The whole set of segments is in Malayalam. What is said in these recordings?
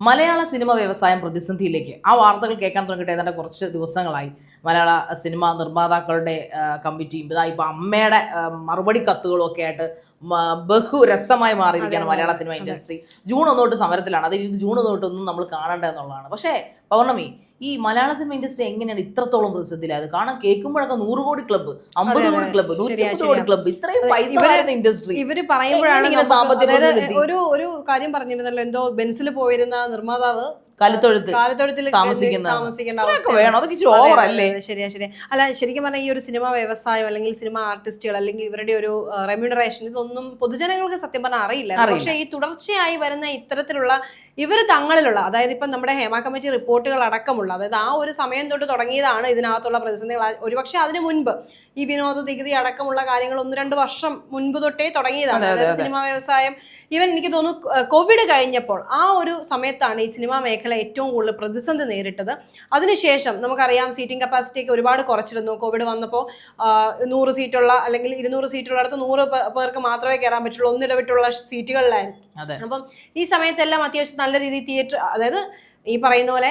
മലയാള സിനിമ വ്യവസായം പ്രതിസന്ധിയിലേക്ക് ആ വാർത്തകൾ കേൾക്കാൻ തുടങ്ങിയിട്ട് ഏതാണ്ട് കുറച്ച് ദിവസങ്ങളായി. മലയാള സിനിമാ നിർമ്മാതാക്കളുടെ കമ്മിറ്റിയും ഇതായിപ്പോൾ അമ്മയുടെ മറുപടി കത്തുകളും ഒക്കെ ആയിട്ട് ബഹു രസമായി മാറിയിരിക്കുകയാണ് മലയാള സിനിമ ഇൻഡസ്ട്രി. ജൂൺ ഒന്ന് തൊട്ട് സമരത്തിലാണ്. അത് ജൂൺ ഒന്ന് തൊട്ടൊന്നും നമ്മൾ കാണേണ്ടത് എന്നുള്ളതാണ്. പക്ഷേ പൗർണമി ഈ മലയാള സിനിമ ഇൻഡസ്ട്രി എങ്ങനെയാണ് ഇത്രത്തോളം പ്രതിസന്ധിയിലായത് കാരണം കേൾക്കുമ്പോഴൊക്കെ നൂറ് കോടി ക്ലബ്ബ് അമ്പത് കോടി ക്ലബ്ബ് നൂറ്റമ്പത് കോടി ക്ലബ്ബ് ഇത്രയും പൈസ ഇൻഡസ്ട്രി. ഇവർ പറയുമ്പോഴാണ്? ഒരു ഒരു കാര്യം പറഞ്ഞിരുന്നല്ലോ എന്തോ ബെൻസിൽ പോയിരുന്ന നിർമ്മാതാവ് കലിത്തൊഴുത്ത് കാലത്തൊഴുത്തിൽ താമസിക്കുന്ന താമസിക്കേണ്ട വേണം. അതൊക്കെ അല്ലേ? ശരിയാ ശരിയാ. അല്ല ശരിക്കും പറഞ്ഞാൽ ഈ ഒരു സിനിമ വ്യവസായം അല്ലെങ്കിൽ സിനിമ ആർട്ടിസ്റ്റുകൾ അല്ലെങ്കിൽ ഇവരുടെ ഒരു റെമ്യൂണറേഷൻ ഇതൊന്നും പൊതുജനങ്ങൾക്ക് സത്യം പറഞ്ഞാൽ അറിയില്ല. പക്ഷെ ഈ തുടർച്ചയായി വരുന്ന ഇത്തരത്തിലുള്ള ഇവർ തങ്ങളിലുള്ള അതായത് ഇപ്പം നമ്മുടെ ഹേമ കമ്മിറ്റി റിപ്പോർട്ടുകൾ അടക്കമുള്ള അതായത് ആ ഒരു സമയം തൊട്ട് തുടങ്ങിയതാണ് ഇതിനകത്തുള്ള പ്രതിസന്ധികൾ. ഒരുപക്ഷെ അതിനു മുൻപ് ഈ വിനോദ നികുതി അടക്കമുള്ള കാര്യങ്ങൾ ഒന്ന് രണ്ട് വർഷം മുൻപ് തൊട്ടേ തുടങ്ങിയതാണ്. അതെ, അതെ, അതായത് അതെ. സിനിമാ വ്യവസായം ഈവൻ എനിക്ക് തോന്നുന്നു കോവിഡ് കഴിഞ്ഞപ്പോൾ ആ ഒരു സമയത്താണ് ഈ സിനിമാ മേഖല ഏറ്റവും കൂടുതൽ പ്രതിസന്ധി നേരിട്ടത്. അതിനുശേഷം നമുക്കറിയാം സീറ്റിംഗ് കപ്പാസിറ്റി ഒക്കെ ഒരുപാട് കുറച്ചിരുന്നു. കോവിഡ് വന്നപ്പോൾ നൂറ് സീറ്റുള്ള അല്ലെങ്കിൽ ഇരുന്നൂറ് സീറ്റുള്ള അടുത്ത് നൂറ് പേർക്ക് മാത്രമേ കയറാൻ പറ്റുള്ളൂ. ഒന്നിടവിട്ടുള്ള സീറ്റുകളിലായിരുന്നു അപ്പം ഈ സമയത്തെല്ലാം അത്യാവശ്യം നല്ല രീതിയിൽ തിയേറ്റർ അതായത് ഈ പറയുന്ന പോലെ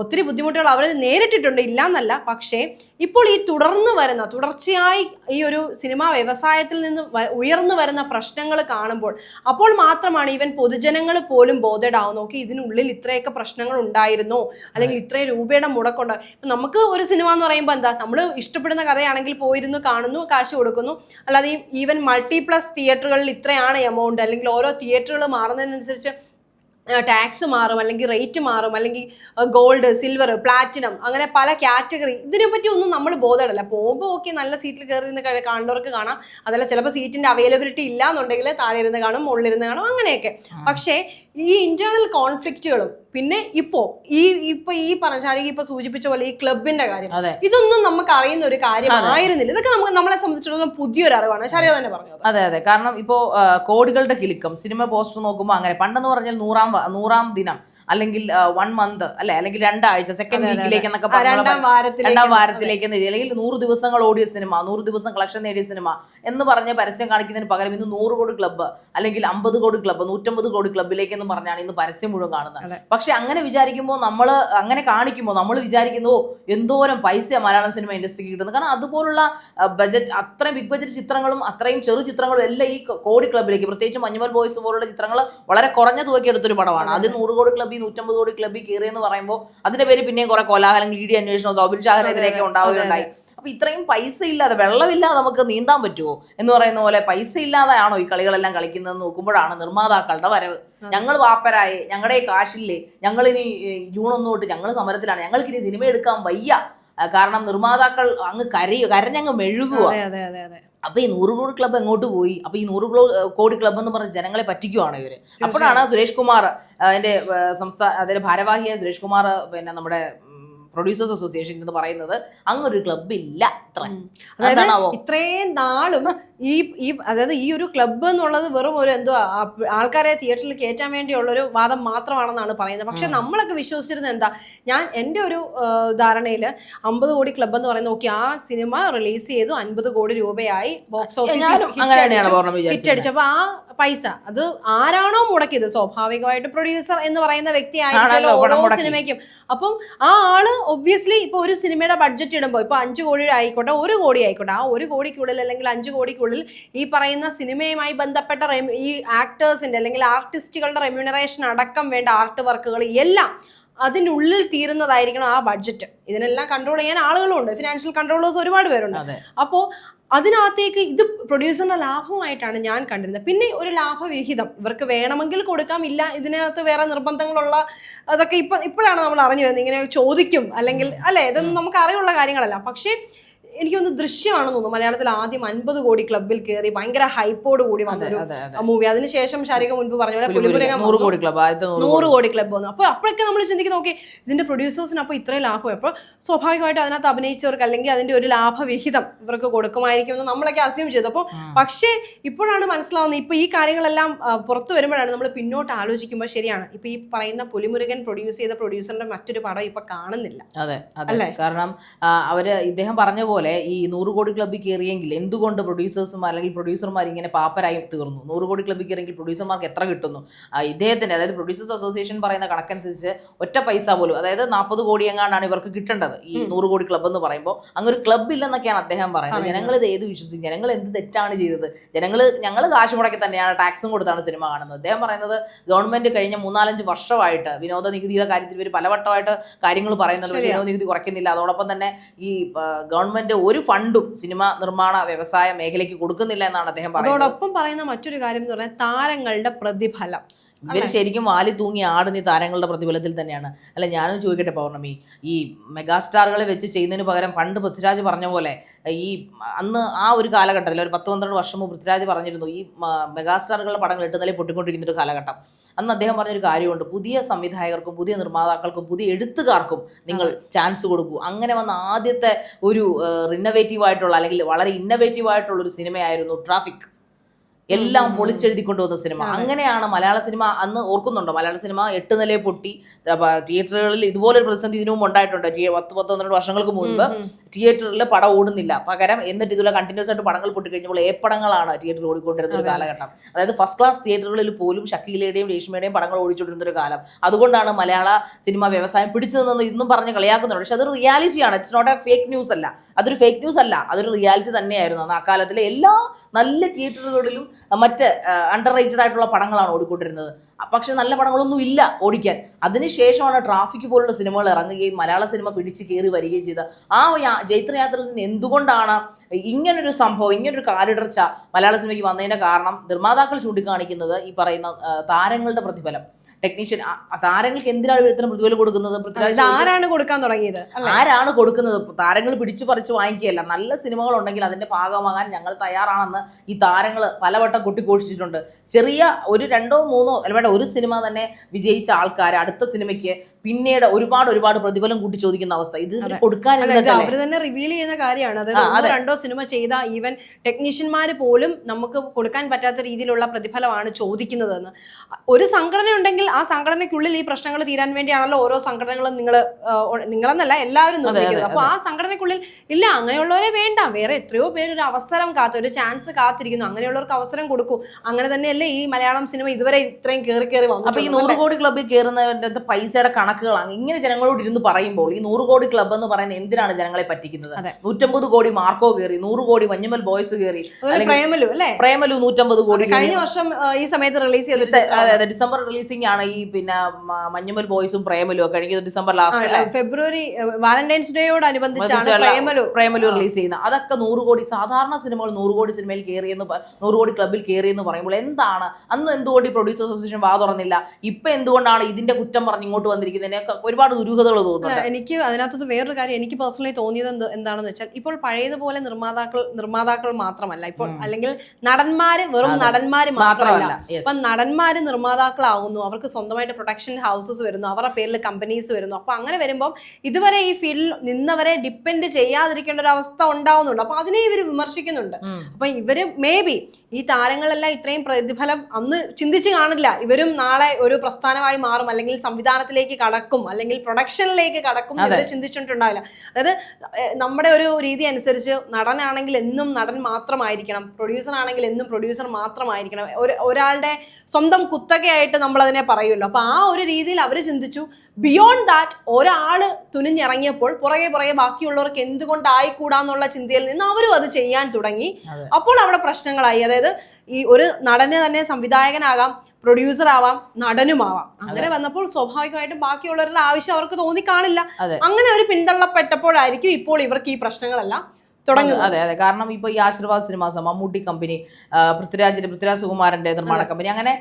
ഒത്തിരി ബുദ്ധിമുട്ടുകൾ അവർ നേരിട്ടിട്ടുണ്ട്. ഇല്ല എന്നല്ല പക്ഷേ ഇപ്പോൾ ഈ തുടർന്നു വരുന്ന തുടർച്ചയായി ഈ ഒരു സിനിമാ വ്യവസായത്തിൽ നിന്ന് ഉയർന്നു വരുന്ന പ്രശ്നങ്ങൾ കാണുമ്പോൾ അപ്പോൾ മാത്രമാണ് ഈവൻ പൊതുജനങ്ങൾ പോലും ബോധഡ് ആവുന്നു ഓക്കെ ഇതിനുള്ളിൽ ഇത്രയൊക്കെ പ്രശ്നങ്ങൾ ഉണ്ടായിരുന്നു അല്ലെങ്കിൽ ഇത്രയും രൂപയുടെ മുടക്കുണ്ട്. ഇപ്പം നമുക്ക് ഒരു സിനിമ എന്ന് പറയുമ്പോൾ എന്താ നമ്മൾ ഇഷ്ടപ്പെടുന്ന കഥയാണെങ്കിൽ പോയിരുന്നു കാണുന്നു കാശ് കൊടുക്കുന്നു. അല്ലാതെ ഈവൻ മൾട്ടിപ്ലസ് തിയേറ്ററുകളിൽ ഇത്രയാണ് എമൗണ്ട് അല്ലെങ്കിൽ ഓരോ തിയേറ്ററുകൾ മാറുന്നതിനനുസരിച്ച് ടാക്സ് മാറും അല്ലെങ്കിൽ റേറ്റ് മാറും അല്ലെങ്കിൽ ഗോൾഡ് സിൽവർ പ്ലാറ്റിനം അങ്ങനെ പല കാറ്റഗറി ഇതിനെപ്പറ്റി ഒന്നും നമ്മൾ ബോധമല്ല പോകുമ്പോൾ ഓക്കെ നല്ല സീറ്റിൽ കയറി ഇരുന്ന് കാണുന്നവർക്ക് കാണാം. അതല്ല ചിലപ്പോൾ സീറ്റിന്റെ അവൈലബിലിറ്റി ഇല്ല എന്നുണ്ടെങ്കിൽ താഴെ ഇരുന്ന് കാണും മുകളിലിരുന്ന് കാണും അങ്ങനെയൊക്കെ. പക്ഷേ ഈ ഇന്റേണൽ കോൺഫ്ലിക്റ്റുകളും പിന്നെ ഇപ്പോ ഈ ഇപ്പൊ ഈ പറഞ്ഞ ഇപ്പൊ സൂചിപ്പിച്ച പോലെ ഈ ക്ലബിന്റെ കാര്യം ഇതൊന്നും നമുക്ക് അറിയുന്ന ഒരു കാര്യമായിരുന്നില്ല. ഇതൊക്കെ നമുക്ക് നമ്മളെ സംബന്ധിച്ചിടത്തോളം പുതിയൊരു അറിവാണ്. ശരിയോ തന്നെ പറഞ്ഞത് അതെ? അതെ കാരണം ഇപ്പോ കോടികളുടെ കിലുക്കം സിനിമ പോസ്റ്റർ നോക്കുമ്പോൾ അങ്ങനെ. പണ്ടെന്ന് പറഞ്ഞാൽ നൂറാം നൂറാം ദിനം അല്ലെങ്കിൽ വൺ മന്ത് അല്ലെ? അല്ലെങ്കിൽ രണ്ടാഴ്ച സെക്കൻഡ് വീക്കിലേക്ക് എന്നൊക്കെ രണ്ടാം വാരത്തിലേക്ക്. അല്ലെങ്കിൽ നൂറ് ദിവസങ്ങൾ ഓടിയ സിനിമ നൂറ് ദിവസം കളക്ഷൻ നേടിയ സിനിമ എന്ന് പറഞ്ഞ പരസ്യം കാണിക്കുന്നതിന് പകരം ഇന്ന് നൂറ് കോടി ക്ലബ്ബ് അല്ലെങ്കിൽ അമ്പത് കോടി ക്ലബ്ബ് നൂറ്റമ്പത് കോടി ക്ലബ്ബിലേക്ക് എന്ന് പറഞ്ഞാണ് ഇന്ന് പരസ്യം മുഴുവൻ കാണുന്നത്. പക്ഷെ അങ്ങനെ വിചാരിക്കുമ്പോൾ നമ്മൾ അങ്ങനെ കാണിക്കുമ്പോൾ നമ്മൾ വിചാരിക്കുന്നു എന്തോരം പൈസ മലയാളം സിനിമ ഇൻഡസ്ട്രിക്ക് കിട്ടുന്നത്. കാരണം അതുപോലുള്ള ബജറ്റ് അത്രയും ബിഗ് ബജറ്റ് ചിത്രങ്ങളും അത്രയും ചെറു ചിത്രങ്ങളും എല്ലാം ഈ കോടി ക്ലബിലേക്ക് പ്രത്യേകിച്ച് മഞ്ഞുമൽ ബോയ്സ് പോലുള്ള ചിത്രങ്ങൾ വളരെ കുറഞ്ഞ തുകയ്ക്ക് എടുത്തൊരു പടമാണ്. അത്. നൂറ് കോടി ക്ലബ്ബിൽ നൂറ്റമ്പത് കോടി ക്ലബ്ബിൽ കയറിയെന്ന് പറയുമ്പോൾ അതിന്റെ പേര് പിന്നെയും കുറെ കോലാഹലങ്ങൾ ഇ ഡി അന്വേഷണം സൗബിൻ ഷാഹിനെതിരെയൊക്കെ ഉണ്ടാവുകയുണ്ടായി. അപ്പൊ ഇത്രയും പൈസ ഇല്ലാതെ വെള്ളമില്ലാതെ നമുക്ക് നീന്താൻ പറ്റുമോ? എന്ന് പറയുന്ന പോലെ പൈസ ഇല്ലാതെയാണോ ഈ കളികളെല്ലാം കളിക്കുന്നത് നോക്കുമ്പോഴാണ് നിർമ്മാതാക്കളുടെ വരവ്. ഞങ്ങൾ വാപ്പരായി ഞങ്ങളുടെ കാശില്ലേ ഞങ്ങളിനി ഇനി ജൂൺ ഒന്ന് തൊട്ട് ഞങ്ങൾ സമരത്തിലാണ് ഞങ്ങൾക്ക് ഇനി സിനിമ എടുക്കാൻ വയ്യ. കാരണം നിർമ്മാതാക്കൾ അങ്ങ് കരയോ കരഞ്ഞങ്ങ് മെഴുകുക അപ്പൊ ഈ നൂറ് കോടി ക്ലബ്ബ് എങ്ങോട്ട് പോയി? അപ്പൊ ഈ നൂറ് കോടി ക്ലബ്ബ് എന്ന് പറഞ്ഞ ജനങ്ങളെ പറ്റിക്കുവാണ് ഇവർ. അപ്പോഴാണ് സുരേഷ് കുമാർ അതിന്റെ സംസ്ഥാന അതിന്റെ ഭാരവാഹിയായ സുരേഷ് കുമാർ പിന്നെ നമ്മുടെ പ്രൊഡ്യൂസേഴ്സ് അസോസിയേഷൻ എന്ന് പറയുന്നത് അങ്ങൊരു ക്ലബ് ഇല്ല അത്ര അതായത് ഇത്രയും നാളും ഈ ഈ അതായത് ഈ ഒരു ക്ലബ്ബ് എന്നുള്ളത് വെറും ഒരു എന്തോ ആൾക്കാരെ തിയേറ്ററിൽ കയറ്റാൻ വേണ്ടിയുള്ള ഒരു വാദം മാത്രമാണെന്നാണ് പറയുന്നത്. പക്ഷെ നമ്മളൊക്കെ വിശ്വസിച്ചിരുന്നത് എന്താ ഞാൻ എന്റെ ഒരു ധാരണയിൽ അമ്പത് കോടി ക്ലബ്ബ് എന്ന് പറയുന്നത് നോക്കി ആ സിനിമ റിലീസ് ചെയ്തു അൻപത് കോടി രൂപയായി ബോക്സ് ഓഫീസ് ഹിറ്റടിച്ചു അപ്പൊ ആ പൈസ അത് ആരാണോ മുടക്കിയത് സ്വാഭാവികമായിട്ട് പ്രൊഡ്യൂസർ എന്ന് പറയുന്ന വ്യക്തി ആയിരിക്കുമല്ലോ ഓരോ സിനിമയ്ക്കും. അപ്പം ആ ആൾ ഒബ്വിയസ്ലി ഇപ്പൊ ഒരു സിനിമയുടെ ബഡ്ജറ്റ് ഇടുമ്പോൾ ഇപ്പൊ അഞ്ച് കോടി ആയിക്കോട്ടെ ഒരു കോടി ആയിക്കോട്ടെ ആ ഒരു കോടിക്കുള്ളിൽ അല്ലെങ്കിൽ അഞ്ച് കോടിക്കുള്ളിൽ ഈ പറയുന്ന സിനിമയുമായി ബന്ധപ്പെട്ട ഈ ആക്ടേഴ്സിന്റെ അല്ലെങ്കിൽ ആർട്ടിസ്റ്റുകളുടെ റെമ്യൂണറേഷൻ അടക്കം വേണ്ട ആർട്ട് വർക്കുകൾ എല്ലാം അതിനുള്ളിൽ തീരുന്നതായിരിക്കണം ആ ബഡ്ജറ്റ് ഇതിനെല്ലാം കൺട്രോൾ ചെയ്യാൻ ആളുകളുണ്ട്. ഫിനാൻഷ്യൽ കൺട്രോളേഴ്സ് ഒരുപാട് പേരുണ്ട്. അപ്പോൾ അതിനകത്തേക്ക് ഇത് പ്രൊഡ്യൂസറിന് ലാഭമായിട്ടാണ് ഞാൻ കണ്ടിരുന്നത്. പിന്നെ ഒരു ലാഭവിഹിതം. ഇവർക്ക് വേണമെങ്കിൽ കൊടുക്കാം ഇല്ല ഇതിനകത്ത് വേറെ നിർബന്ധങ്ങളുള്ള അതൊക്കെ ഇപ്പൊ ഇപ്പോഴാണ് നമ്മൾ അറിഞ്ഞു വരുന്നത്. ഇങ്ങനെ ചോദിക്കും അല്ലെങ്കിൽ അല്ലെ? ഇതൊന്നും നമുക്ക് അറിവുള്ള കാര്യങ്ങളല്ല. പക്ഷേ എനിക്കൊന്ന് ദൃശ്യമാണെന്ന് തോന്നുന്നു. മലയാളത്തിൽ ആദ്യം അൻപത് കോടി ക്ലബിൽ കയറി ഭയങ്കര ഹൈപ്പോട് കൂടി വന്ന വന്നൊരു മൂവി അതിനുശേഷം ശാരിക മുൻപ് പറഞ്ഞ പോലെ നൂറ്. കോടി ക്ലബ് വന്നു. അപ്പോൾ അപ്പോഴൊക്കെ നമ്മൾ ചിന്തിക്കുന്ന നോക്കി ഇതിന്റെ പ്രൊഡ്യൂസേഴ്സിന് അപ്പോൾ ഇത്രയും ലാഭം. അപ്പോൾ സ്വാഭാവികമായിട്ട് അതിനകത്ത് അഭിനയിച്ചവർക്ക് അല്ലെങ്കിൽ അതിന്റെ ഒരു ലാഭവിഹിതം ഇവർക്ക് കൊടുക്കുമായിരിക്കും എന്ന് നമ്മളൊക്കെ അസ്യൂം ചെയ്തു. അപ്പോൾ പക്ഷേ ഇപ്പോഴാണ് മനസ്സിലാവുന്നത്. ഇപ്പൊ ഈ കാര്യങ്ങളെല്ലാം പുറത്തു വരുമ്പോഴാണ് നമ്മൾ പിന്നോട്ട് ആലോചിക്കുമ്പോൾ ശരിയാണ്. ഇപ്പൊ ഈ പറയുന്ന പുലിമുരുകൻ പ്രൊഡ്യൂസ് ചെയ്ത പ്രൊഡ്യൂസറിന്റെ മറ്റൊരു പടം ഇപ്പൊ കാണുന്നില്ല. അതെ അതെ. കാരണം അവർ ഇദ്ദേഹം പറഞ്ഞ പോലെ അതുപോലെ ഈ നൂറ് കോടി ക്ലബ്ബിൽ കയറിയെങ്കിൽ എന്തുകൊണ്ട് പ്രൊഡ്യൂസേഴ്സും അല്ലെങ്കിൽ പ്രൊഡ്യൂസർമാർ ഇങ്ങനെ പാപ്പരായി തീർന്നു? നൂറ് കോടി ക്ലബ്ബിൽ കയറിയെങ്കിൽ പ്രൊഡ്യൂസർമാർക്ക് എത്ര കിട്ടുന്നു? ഇദ്ദേഹത്തിന്റെ അതായത് പ്രൊഡ്യൂസേഴ്സ് അസോസിയേഷൻ പറയുന്ന കണക്കനുസരിച്ച് ഒറ്റ പൈസ പോലും അതായത് നാൽപ്പത് കോടി എങ്ങാണ്ടാണ് ഇവർക്ക് കിട്ടേണ്ടത് ഈ നൂറ് കോടി ക്ലബ്ബ് എന്ന് പറയുമ്പോൾ അങ്ങനെ ഒരു ക്ലബ്ബ് ഇല്ലെന്നൊക്കെയാണ് അദ്ദേഹം പറയുന്നത്. ജനങ്ങൾ ഇത് ഏത് വിശ്വസിക്കും ജനങ്ങൾ എന്ത് തെറ്റാണ് ചെയ്തത്? ജനങ്ങൾ ഞങ്ങൾ കാശ് മുടക്കി തന്നെയാണ് ടാക്സും കൊടുത്താണ് സിനിമ കാണുന്നത്. അദ്ദേഹം പറയുന്നത് ഗവൺമെന്റ് കഴിഞ്ഞ മൂന്നാലഞ്ച് വർഷമായിട്ട് വിനോദ നികുതിയുടെ കാര്യത്തിൽ ഇവർ പലവട്ടമായിട്ട് കാര്യങ്ങൾ പറയുന്നുണ്ട്. വിനോദ നികുതി കുറയ്ക്കുന്നില്ല. അതോടൊപ്പം തന്നെ ഈ ആ, ഗവൺമെന്റ് ഒരു ഫണ്ടും സിനിമ നിർമ്മാണ വ്യവസായ മേഖലയ്ക്ക് കൊടുക്കുന്നില്ല എന്നാണ് അദ്ദേഹം പറയുന്നത്. അതോടൊപ്പം പറയുന്ന മറ്റൊരു കാര്യം എന്ന് പറഞ്ഞാൽ താരങ്ങളുടെ പ്രതിഫലം. ഇവർ ശരിക്കും വാലി തൂങ്ങി ആടുന്ന ഈ താരങ്ങളുടെ പ്രതിഫലത്തിൽ തന്നെയാണ്. അല്ല ഞാനും ചോദിക്കട്ടെ പൗർണമി? ഈ മെഗാസ്റ്റാറുകളെ വെച്ച് ചെയ്യുന്നതിന് പകരം പണ്ട് പൃഥ്വിരാജ് പറഞ്ഞ പോലെ ഈ അന്ന് ആ ഒരു കാലഘട്ടത്തിൽ ഒരു പത്ത് പന്ത്രണ്ട് വർഷം മുമ്പ് പൃഥ്വിരാജ് പറഞ്ഞിരുന്നു ഈ മെഗാസ്റ്റാറുകളുടെ പടങ്ങൾ എട്ടുന്നതിലെ പൊട്ടിക്കൊണ്ടിരിക്കുന്ന ഒരു കാലഘട്ടം. അന്ന് അദ്ദേഹം പറഞ്ഞൊരു കാര്യമുണ്ട് പുതിയ സംവിധായകർക്കും പുതിയ നിർമ്മാതാക്കൾക്കും പുതിയ എഴുത്തുകാർക്കും നിങ്ങൾ ചാൻസ് കൊടുക്കൂ. അങ്ങനെ വന്ന ആദ്യത്തെ ഒരു റിനോവേറ്റീവ് ആയിട്ടുള്ള അല്ലെങ്കിൽ വളരെ ഇന്നവേറ്റീവ് ആയിട്ടുള്ള ഒരു സിനിമയായിരുന്നു ട്രാഫിക് എല്ലാം പൊളിച്ചെഴുതി കൊണ്ടുവന്ന സിനിമ. അങ്ങനെയാണ് മലയാള സിനിമ അന്ന് ഓർക്കുന്നുണ്ടോ? മലയാള സിനിമ എട്ട് നിലയെ പൊട്ടി. തിയേറ്ററുകളിൽ ഇതുപോലൊരു പ്രതിസന്ധി ഇതിനു മുമ്പ് ഉണ്ടായിട്ടുണ്ട്. പത്ത് പത്തൊന്നര വർഷങ്ങൾക്ക് മുൻപ് തിയേറ്ററിൽ പടം ഓടുന്നില്ല. പകരം എന്നിട്ട് ഇതുപോലെ കണ്ടിന്യൂസ് ആയിട്ട് പടങ്ങൾ പൊട്ടിക്കഴിഞ്ഞപ്പോൾ പടങ്ങളാണ് തിയേറ്ററിൽ ഓടിക്കൊണ്ടിരുന്ന ഒരു കാലഘട്ടം. അതായത് ഫസ്റ്റ് ക്ലാസ് തിയേറ്ററുകളിൽ പോലും ഷക്കീലയുടെയും രേഷ്മയുടെയും പടങ്ങൾ ഓടിച്ചുകൊണ്ടിരുന്ന ഒരു കാലം. അതുകൊണ്ടാണ് മലയാള സിനിമ വ്യവസായം പിടിച്ചു നിന്നത് ഇന്നും പറഞ്ഞ് കളിയാക്കുന്നുണ്ട്. പക്ഷെ അതൊരു റിയാലിറ്റിയാണ് it's not a fake news അല്ല. അതൊരു ഫേക്ക് ന്യൂസ് അല്ല. അതൊരു റിയാലിറ്റി തന്നെയായിരുന്നു. അന്ന് ആ കാലത്തിലെ എല്ലാ നല്ല തിയേറ്ററുകളിലും മറ്റ് അണ്ടർ റേറ്റഡ് ആയിട്ടുള്ള പടങ്ങളാണ് ഓടിക്കൊണ്ടിരുന്നത്. പക്ഷെ നല്ല പടങ്ങളൊന്നും ഇല്ല ഓടിക്കാൻ. അതിനുശേഷമാണ് ട്രാഫിക് പോലുള്ള സിനിമകൾ ഇറങ്ങുകയും മലയാള സിനിമ പിടിച്ച് കയറി വരികയും ചെയ്ത ആ ജൈത്രയാത്രയിൽ നിന്ന് എന്തുകൊണ്ടാണ് ഇങ്ങനൊരു സംഭവം ഇങ്ങനൊരു കാലിടർച്ച മലയാള സിനിമയ്ക്ക് വന്നതിന്റെ കാരണം നിർമ്മാതാക്കൾ ചൂണ്ടിക്കാണിക്കുന്നത് ഈ പറയുന്ന താരങ്ങളുടെ പ്രതിഫലം. ടെക്നീഷ്യൻ താരങ്ങൾക്ക് എന്തിനാണ് ഇത്തരം പ്രതിഫലം കൊടുക്കുന്നത്? പൃഥ്വിരാജ് ആരാണ് കൊടുക്കാൻ തുടങ്ങിയത്? ആരാണ് കൊടുക്കുന്നത്? താരങ്ങൾ പിടിച്ചു പറിച്ച് വാങ്ങിക്കുകയല്ല. നല്ല സിനിമകൾ ഉണ്ടെങ്കിൽ അതിന്റെ ഭാഗമാകാൻ ഞങ്ങൾ തയ്യാറാണെന്ന് ഈ താരങ്ങൾ പലവട്ടം കൊട്ടിഘോഷിച്ചിട്ടുണ്ട് ചെറിയ ഒരു രണ്ടോ മൂന്നോ അല്ല വേണ്ട ഒരു സിനിമ തന്നെ വിജയിച്ച ആൾക്കാർ അടുത്ത സിനിമയ്ക്ക് പിന്നീട് ഒരുപാട് ഒരുപാട് പ്രതിഫലം കൂട്ടി ചോദിക്കുന്ന അവസ്ഥ. ഇത് കൊടുക്കാൻ അവർ അവർ തന്നെ റിവീൽ ചെയ്യുന്ന കാര്യമാണ്. അതായത് രണ്ടോ സിനിമ ചെയ്ത ഈവൻ ടെക്നീഷ്യന്മാർ പോലും നമുക്ക് കൊടുക്കാൻ പറ്റാത്ത രീതിയിലുള്ള പ്രതിഫലമാണ് ചോദിക്കുന്നതെന്ന്. ഒരു സംഘടന ഉണ്ടെങ്കിൽ ആ സംഘടനയ്ക്കുള്ളിൽ ഈ പ്രശ്നങ്ങൾ തീരാൻ വേണ്ടിയാണല്ലോ ഓരോ സംഘടനകളും നിങ്ങൾ നിങ്ങളെന്നല്ല എല്ലാവരും നിർമ്മിക്കുന്നത് അപ്പൊ ആ സംഘടനയ്ക്കുള്ളിൽ ഇല്ല അങ്ങനെയുള്ളവരെ വേണ്ട. വേറെ എത്രയോ പേര് ഒരു അവസരം കാത്ത് ഒരു ചാൻസ് കാത്തിരിക്കുന്നു. അങ്ങനെയുള്ളവർക്ക് അവസരം കൊടുക്കും. അങ്ങനെ തന്നെയല്ലേ ഈ മലയാളം സിനിമ ഇതുവരെ ഇത്രയും കയറി കയറി വന്നു അപ്പൊ ഈ നൂറ് കോടി ക്ലബ്ബിൽ കയറുന്നതിന്റെ പൈസയുടെ കണക്കുകളാണ് ഇങ്ങനെ ജനങ്ങളോട് ഇരുന്ന് പറയുമ്പോൾ ഈ നൂറ് കോടി ക്ലബ്ബ് എന്ന് പറയുന്നത് എന്തിനാണ് ജനങ്ങളെ പറ്റിക്കുന്നത്. നൂറ്റമ്പത് കോടി മാർക്കോ കയറി നൂറ് കോടി മഞ്ഞുമൽ ബോയ്സ് കയറി പ്രേമലു അല്ലേ? പ്രേമലു നൂറ്റമ്പത് കോടി കഴിഞ്ഞ വർഷം ഈ സമയത്ത് റിലീസ് ചെയ്ത ഡിസംബർ റിലീസിംഗ് ആണ് ഈ പിന്നെ മഞ്ഞുമൽ ബോയ്സും പ്രേമലും കഴിഞ്ഞ എനിക്ക് ഡിസംബർ ലാസ്റ്റ് ഫെബ്രുവരി വാലന്റൈൻസ് ഡേയോടനുബന്ധിച്ചാണ് പ്രേമലു. പ്രേമലു റിലീസ് ചെയ്യുന്നത്. അതൊക്കെ നൂറ് കോടി സാധാരണ സിനിമകൾ നൂറ് കോടി സിനിമയിൽ കയറിയെന്ന് എന്ന് നൂറ് കോടി ക്ലബിൽ എന്ന് പറയുമ്പോൾ എന്താണ്? അന്ന് എന്തുകൊണ്ട് ഈ പ്രൊഡ്യൂസർ അസോസിയേഷൻ വാ തുറന്നില്ല? ഇപ്പൊ എന്തുകൊണ്ടാണ് ഇതിന്റെ കുറ്റം പറഞ്ഞ് ഇങ്ങോട്ട് വന്നിരിക്കുന്നതിനെ ഒരുപാട് ദുരൂഹതകൾ തോന്നുന്നു എനിക്ക് അതിനകത്ത് വേറൊരു കാര്യം എനിക്ക് പേഴ്സണലി തോന്നിയത് എന്ത് എന്താണെന്ന് വെച്ചാൽ ഇപ്പോൾ പഴയതുപോലെ നിർമ്മാതാക്കൾ നിർമ്മാതാക്കൾ മാത്രമല്ല. ഇപ്പോൾ അല്ലെങ്കിൽ നടന്മാര് വെറും. നടന്മാര് മാത്രമല്ല. ഇപ്പൊ അപ്പൊ നടന്മാര് നിർമ്മാതാക്കളാകുന്നു അവർക്ക് സ്വന്തമായിട്ട് പ്രൊഡക്ഷൻ ഹൗസസ് വരുന്നു അവരുടെ പേരിൽ കമ്പനീസ് വരുന്നു. അപ്പൊ അങ്ങനെ വരുമ്പോൾ ഇതുവരെ ഈ ഫീൽഡിൽ നിന്നവരെ ഡിപ്പെൻഡ് ചെയ്യാതിരിക്കേണ്ട ഒരു അവസ്ഥ ഉണ്ടാവുന്നുണ്ട്. അപ്പൊ അതിനെ ഇവർ വിമർശിക്കുന്നുണ്ട്. അപ്പൊ ഇവർ മേ ബി ഈ താരങ്ങളെല്ലാം ഇത്രയും പ്രതിഫലം അന്ന് ചിന്തിച്ച് കാണില്ല. ഇവരും നാളെ ഒരു പ്രസ്ഥാനമായി മാറും അല്ലെങ്കിൽ സംവിധാനത്തിലേക്ക് കടക്കും അല്ലെങ്കിൽ പ്രൊഡക്ഷനിലേക്ക് കടക്കും എന്ന് ചിന്തിച്ചിട്ടുണ്ടാവില്ല. അതായത് നമ്മുടെ ഒരു രീതി അനുസരിച്ച് നടനാണെങ്കിൽ എന്നും നടൻ മാത്രമായിരിക്കണം പ്രൊഡ്യൂസർ ആണെങ്കിൽ എന്നും പ്രൊഡ്യൂസർ മാത്രമായിരിക്കണം. ഒരു ഒരാളുടെ സ്വന്തം കുത്തകയായിട്ട് നമ്മൾ അതിനെ പറയുമല്ലോ. അപ്പൊ ആ ഒരു രീതിയിൽ അവർ ചിന്തിച്ചു. ബിയോണ്ട് ദാറ്റ് ഒരാൾ തുനിഞ്ഞിറങ്ങിയപ്പോൾ പുറകെ പുറകെ ബാക്കിയുള്ളവർക്ക് എന്തുകൊണ്ടായിക്കൂടാന്നുള്ള ചിന്തയിൽ നിന്ന് അവരും അത് ചെയ്യാൻ തുടങ്ങി. അപ്പോൾ അവിടെ പ്രശ്നങ്ങളായി. അതായത് ഈ ഒരു നടന് തന്നെ സംവിധായകനാകാം പ്രൊഡ്യൂസർ ആവാം നടനുമാവാം. അങ്ങനെ വന്നപ്പോൾ സ്വാഭാവികമായിട്ടും ബാക്കിയുള്ളവരുടെ ആവശ്യം അവർക്ക് തോന്നി കാണില്ല. അതെ. അങ്ങനെ അവർ പിന്തള്ളപ്പെട്ടപ്പോഴായിരിക്കും ഇപ്പോൾ ഇവർക്ക് ഈ പ്രശ്നങ്ങളെല്ലാം തുടങ്ങുന്നത് അതെ അതെ കാരണം ഇപ്പൊ ഈ ആശീർവാദ് സിനിമാസ് മമ്മൂട്ടി കമ്പനി പൃഥ്വിരാജിന്റെ പൃഥ്വിരാജ് സുകുമാരന്റെ നിർമ്മാണ കമ്പനി അങ്ങനെ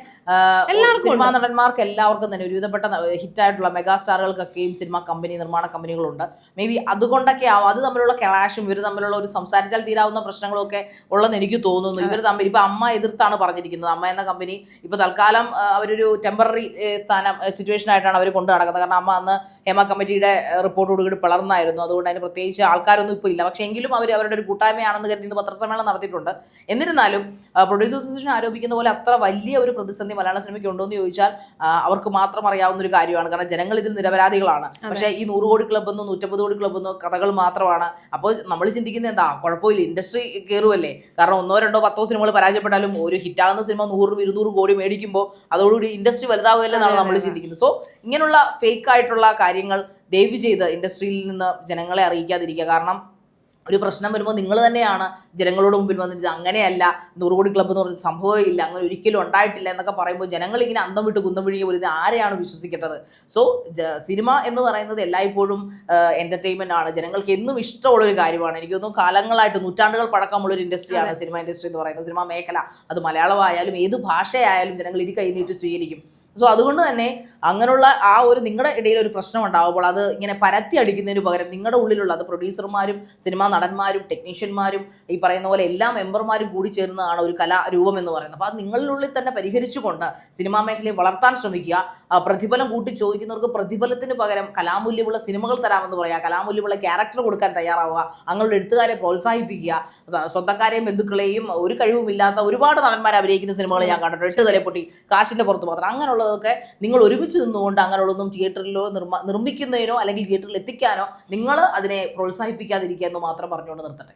സിനിമാ നടന്മാർക്ക് എല്ലാവർക്കും തന്നെ ഒരുവിധപ്പെട്ട ഹിറ്റായിട്ടുള്ള മെഗാ സ്റ്റാറുകൾക്കൊക്കെയും സിനിമാ കമ്പനി നിർമ്മാണ കമ്പനികളുണ്ട്. മേ ബി അതുകൊണ്ടൊക്കെ ആവും. അത് തമ്മിലുള്ള ക്ലാഷും ഇവർ തമ്മിലുള്ള ഒരു സംസാരിച്ചാൽ തീരാവുന്ന പ്രശ്നങ്ങളൊക്കെ ഉള്ളെന്ന് എനിക്ക് തോന്നുന്നു. ഇവർ തമ്മിൽ ഇപ്പൊ അമ്മ എതിർത്താണ് പറഞ്ഞിരിക്കുന്നത്. അമ്മ എന്ന കമ്പനി ഇപ്പൊ തൽക്കാലം അവരൊരു ടെമ്പററി സ്ഥാനം സിറ്റുവേഷൻ ആയിട്ടാണ് അവർ കൊണ്ടു നടക്കുന്നത്. കാരണം അമ്മ അന്ന് ഹേമ കമ്മിറ്റിയുടെ റിപ്പോർട്ടോട് കൂടി പിളർന്നായിരുന്നു. അതുകൊണ്ട് അതിന് പ്രത്യേകിച്ച് ആൾക്കാരൊന്നും ഇപ്പോൾ ഇല്ല. പക്ഷേ എങ്കിലും അവർ അവർ അവരുടെ ഒരു കൂട്ടായ്മയാണെന്ന് കരുതി ഇന്ന് പത്രസമ്മേളനം നടത്തിയിട്ടുണ്ട്. എന്നിരുന്നാലും പ്രൊഡ്യൂസേഴ്സ് അസോസിയേഷൻ ആരോപിക്കുന്ന പോലെ അത്ര വലിയ ഒരു പ്രതിസന്ധി മലയാള സിനിമയ്ക്ക് ഉണ്ടോ എന്ന് ചോദിച്ചാൽ അവർക്ക് മാത്രം അറിയാവുന്ന ഒരു കാര്യമാണ്. കാരണം ജനങ്ങൾ ഇതിൽ നിരപരാധികളാണ്. പക്ഷേ ഈ നൂറ് കോടി ക്ലബ് എന്നോ നൂറ്റമ്പത് കോടി ക്ലബ് എന്നോ കഥകൾ മാത്രമാണ്. അപ്പോൾ നമ്മൾ ചിന്തിക്കുന്നത് എന്താ? കുഴപ്പമില്ല. ഇൻഡസ്ട്രി കയറുമല്ലേ കാരണം ഒന്നോ രണ്ടോ പത്തോ സിനിമകൾ പരാജയപ്പെട്ടാലും ഒരു ഹിറ്റാകുന്ന സിനിമ നൂറും ഇരുന്നൂറ് കോടി മേടിക്കുമ്പോൾ അതോടുകൂടി ഇൻഡസ്ട്രി വലുതാവുമല്ലെന്നാണ് നമ്മൾ ചിന്തിക്കുന്നത്. സോ ഇങ്ങനെയുള്ള ഫേക്ക് ആയിട്ടുള്ള കാര്യങ്ങൾ ദയവ് ചെയ്ത് ഇൻഡസ്ട്രിയിൽ നിന്ന് ജനങ്ങളെ അറിയിക്കാതിരിക്കുക. കാരണം ഒരു പ്രശ്നം വരുമ്പോൾ നിങ്ങൾ തന്നെയാണ് ജനങ്ങളോട് മുമ്പിൽ വന്നിട്ട് ഇത് അങ്ങനെയല്ല നൂറുകോടി ക്ലബ്ബ് എന്ന് പറഞ്ഞ സംഭവം ഇല്ല അങ്ങനെ ഒരിക്കലും ഉണ്ടായിട്ടില്ല എന്നൊക്കെ പറയുമ്പോൾ ജനങ്ങൾ ഇങ്ങനെ അന്തം വിട്ട് കുന്തം പോലെ ഇത് ആരെയാണ് വിശ്വസിക്കേണ്ടത്? സോ സിനിമ എന്ന് പറയുന്നത് എല്ലായ്പ്പോഴും എന്റർടൈൻമെന്റ് ആണ്. ജനങ്ങൾക്ക് എന്നും ഇഷ്ടമുള്ള ഒരു കാര്യമാണ്. എനിക്ക് തോന്നുന്നു കാലങ്ങളായിട്ട് നൂറ്റാണ്ടുകൾ പഴക്കമുള്ളൊരു ഇൻഡസ്ട്രിയാണ് സിനിമ ഇൻഡസ്ട്രി എന്ന് പറയുന്നത്. സിനിമ മേഖല അത് മലയാളമായാലും ഏത് ഭാഷയായാലും ജനങ്ങൾ ഇത് കൈ നീട്ടി സ്വീകരിക്കും. സോ അതുകൊണ്ട് തന്നെ അങ്ങനെയുള്ള ആ ഒരു നിങ്ങളുടെ ഇടയിൽ ഒരു പ്രശ്നം ഉണ്ടാവുമ്പോൾ അത് ഇങ്ങനെ പരത്തി അടിക്കുന്നതിന് പകരം നിങ്ങളുടെ ഉള്ളിലുള്ള അത് പ്രൊഡ്യൂസർമാരും സിനിമാ നടന്മാരും ടെക്നീഷ്യന്മാരും ഈ പറയുന്ന പോലെ എല്ലാ മെമ്പർമാരും കൂടി ചേർന്നതാണ് ഒരു കലാരൂപം എന്ന് പറയുന്നത്. അപ്പോൾ അത് നിങ്ങളിലുള്ളിൽ തന്നെ പരിഹരിച്ചുകൊണ്ട് സിനിമാ മേഖലയെ വളർത്താൻ ശ്രമിക്കുക. പ്രതിഫലം കൂട്ടി ചോദിക്കുന്നവർക്ക് പ്രതിഫലത്തിന് പകരം കലാമൂല്യമുള്ള സിനിമകൾ തരാമെന്ന് പറയുക. കലാമൂല്യമുള്ള ക്യാരക്ടർ കൊടുക്കാൻ തയ്യാറാവുക. അങ്ങനെയുള്ള എഴുത്തുകാരെ പ്രോത്സാഹിപ്പിക്കുക. സ്വന്തക്കാരെയും ബന്ധുക്കളെയും ഒരു കഴിവുമില്ലാത്ത ഒരുപാട് നടന്മാർ അഭിനയിക്കുന്ന സിനിമകൾ ഞാൻ കണ്ടിട്ടുണ്ട്. എട്ട് തലപ്പൊട്ടി കാശിന്റെ പുറത്ത് മാത്രം. അങ്ങനെയുള്ളതൊക്കെ നിങ്ങൾ ഒരുമിച്ച് നിന്നുകൊണ്ട് അങ്ങനെയുള്ളതൊന്നും തിയേറ്ററിലോ നിർമ്മ നിർമ്മിക്കുന്നതിനോ അല്ലെങ്കിൽ തിയേറ്ററിൽ എത്തിക്കാനോ നിങ്ങൾ അതിനെ പ്രോത്സാഹിപ്പിക്കാതിരിക്കുക എന്ന് മാത്രം പറഞ്ഞുകൊണ്ട് നിർത്തട്ടെ.